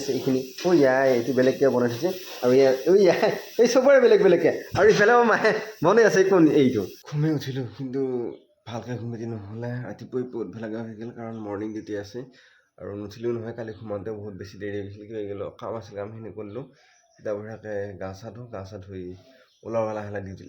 আছে এইখিনি। অ' ইয়াই, এইটো বেলেগকৈ বনাই থৈছে। আৰু ইয়াৰ ইয়াই, এই চবৰে বেলেগ বেলেগকৈ। আৰু ইফালে আমাৰ মায়ে বনাই আছে কোন এইটো। ঘুমে উঠিলোঁ, কিন্তু ভালকৈ ঘুমতি নহ'লে ৰাতিপুৱাই বহুত লগা হৈ গ'ল, কাৰণ মৰ্ণিং ডিউটি আছে। আৰু নুঠিলেও নহয়, কালি সোমাওঁতে বহুত বেছি দেৰি হৈ গৈছিল কিবা গ'ল কাম আছিল, কামখিনি কৰিলোঁ। বঢ়িয়াকৈ গা চা ধুওঁ, গা চা ধুই ওলাব লাহে লাহে ডিউটিত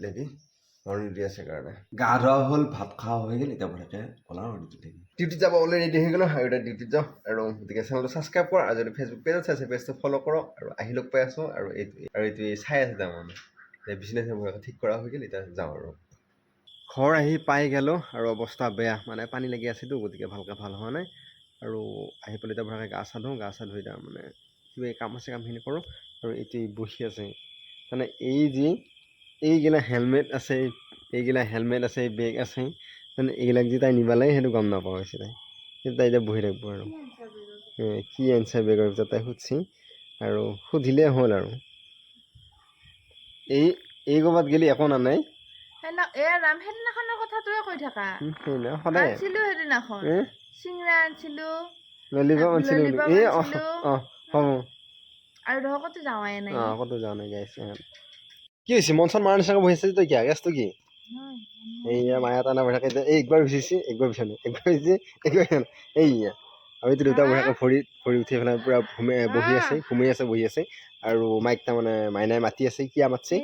মৰ্ণিং ডিউটি আছে কাৰণে। গা ধোৱা হ'ল ভাত খোৱা হৈ গ'ল এতিয়া বঢ়িয়াকৈ ওলাওঁ আৰু ডিউটিত লাগি ডিউটিত যাব অলৰেডি ৰেডি হৈ গ'লোঁ আৰু এতিয়া ডিউটিত যাওঁ আৰু গতিকে চেনেলটো ছাবস্ক্ৰাইব কৰা আৰু যদি ফেচবুক পেজত চাইছে পেজটো ফ'ল' কৰক আৰু আহি লগ পাই আছোঁ আৰু এইটো আৰু এইটো চাই আছে তাৰমানে এতিয়া বিজনেছ ঠিক কৰা হৈ গ'ল এতিয়া যাওঁ আৰু। ঘৰ আহি পাই গ'লোঁ আৰু অৱস্থা বেয়া মানে পানী লাগি আছেতো গতিকে ভালকৈ ভাল হোৱা নাই। আৰু আহি পেলাই এতিয়া বঢ়িয়াকৈ গা চা ধুওঁ গা চা ধুই তাৰমানে কিবা কাম আছে কামখিনি কৰোঁ। আৰু ই বহি আছে। মানে এই যি এইগিলা হেলমেট আছে এইগিলা হেলমেট আছে বেগ আছে মানে এইবিলাক যে তাই নিব লাগে সেইটো গম নাপাওঁ হৈছে তাই। কিন্তু তাই এতিয়া বহি থাকিব আৰু। কি আনিছে বেগৰ ভিতৰত তাই সুধছি। আৰু সুধিলেই হ'ল আৰু। এই এই ক'ৰবাত গেলি একো নানাই আৰু ধৰ ক'তো যাৱাই নাই। ক'তো যোৱা নাই গাইছে। কি হৈছে মন চন মাৰা নিচিনাকৈ বহি আছে তই কিয় গেছটো কি? এইয়া মায়া টানা থাকে যে এই একবাৰ বিচিছে একবাৰ বিচনা একবাৰ বিচিছে একবাৰ বিচনা এইয়া। আৰু এইটো দুটা বঢ়িয়াকৈ ভৰি ভৰি উঠি পেলাই পূৰা বহি আছে ঘুমাই আছে বহি আছে আৰু মাইক তাৰমানে মাইনাই মাতি আছে কিয় মাতছে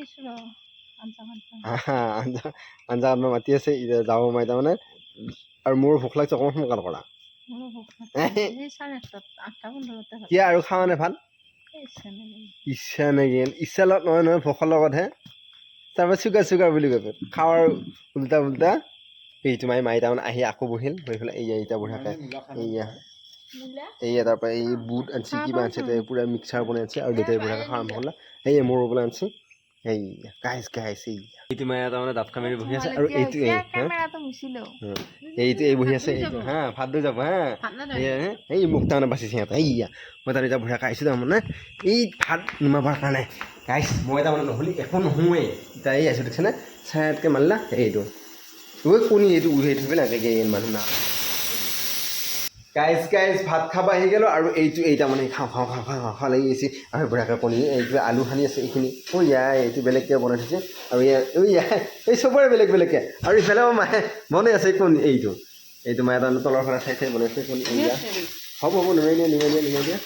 আঞ্জা আঞ্জা মাতি আছে যাব মাই তাৰমানে। আৰু মোৰ ভোক লাগিছে অকণমান সোনকাল কৰা। কিয় আৰু খাৱা নাই ভাত? ইচ্ছা নেগিল ইচ্ছা লগত নহয় নহয় ভোকৰ লগতহে। তাৰপৰা চুগাৰ চুগাৰ বুলি কৈ পেলাই খাৱাৰ উল্টা উল্টা এই তোমাৰ মাই তাৰমানে আহি আকৌ বহিল। বহি পেলাই এইয়া এতিয়া বঢ়িয়াকৈ এইয়া। এইয়া তাৰপৰা এই বুট আনছি, কিবা আনিছে পুৰা মিক্সাৰ বনাই আনিছে আৰু দেউতাই বঢ়িয়াকৈ খাৱা আৰম্ভ কৰিলে। এই মোৰ বোলে আনছি। এইয়া গাইছ গাইছ এইয়া এইটো মায়ে তাৰমানে দাঁত কামেৰি বহি আছে। আৰু এইটো এই হা কেমেৰাটো মুচিলো এইটো এই বহি আছে এইটো হা ভাত লৈ যাব। হা এয়া হে, এই মোক তাৰমানে বাচিছে সিহঁতে এইয়া মই তাৰমানে এতিয়া বঢ়িয়াকৈ আহিছোঁ তাৰমানে এই ভাত নুমাবৰ কাৰণে। গাইছ মই তাৰমানে নহ'লে একো নহওঁৱেই। এতিয়া এই আছোঁ দেখিছেনে? চাইডকৈ মাৰিলা এইটো। ঐ কোনি এইটো উৰি থৈ পেলাই লাগে এই মানুহ না। গাইজ গাইজ ভাত খাব আহি গ'লোঁ আৰু এইটো এইটা মানে খাওঁ খাওঁ খাওঁ খাওঁ খাওঁ খাওঁ লাগি গৈছে। আৰু বুঢ়াকে কণী এইটো আলু সানি আছে এইখিনি। অ' ইয়াই এইটো বেলেগকৈ বনাই থৈছে? আৰু ইয়াৰ অ' ইয়াই এই চবৰে বেলেগ বেলেগকৈ। আৰু ইফালে মোৰ মায়ে বনাই আছে কোন এইটো? এইটো মায়ে তাৰমানে তলৰ ফালে চাই চাই বনাইছে কোন? হ'ব হ'ব নুমাই দিয়া নুমাই দিয়া নুমাই দিয়া।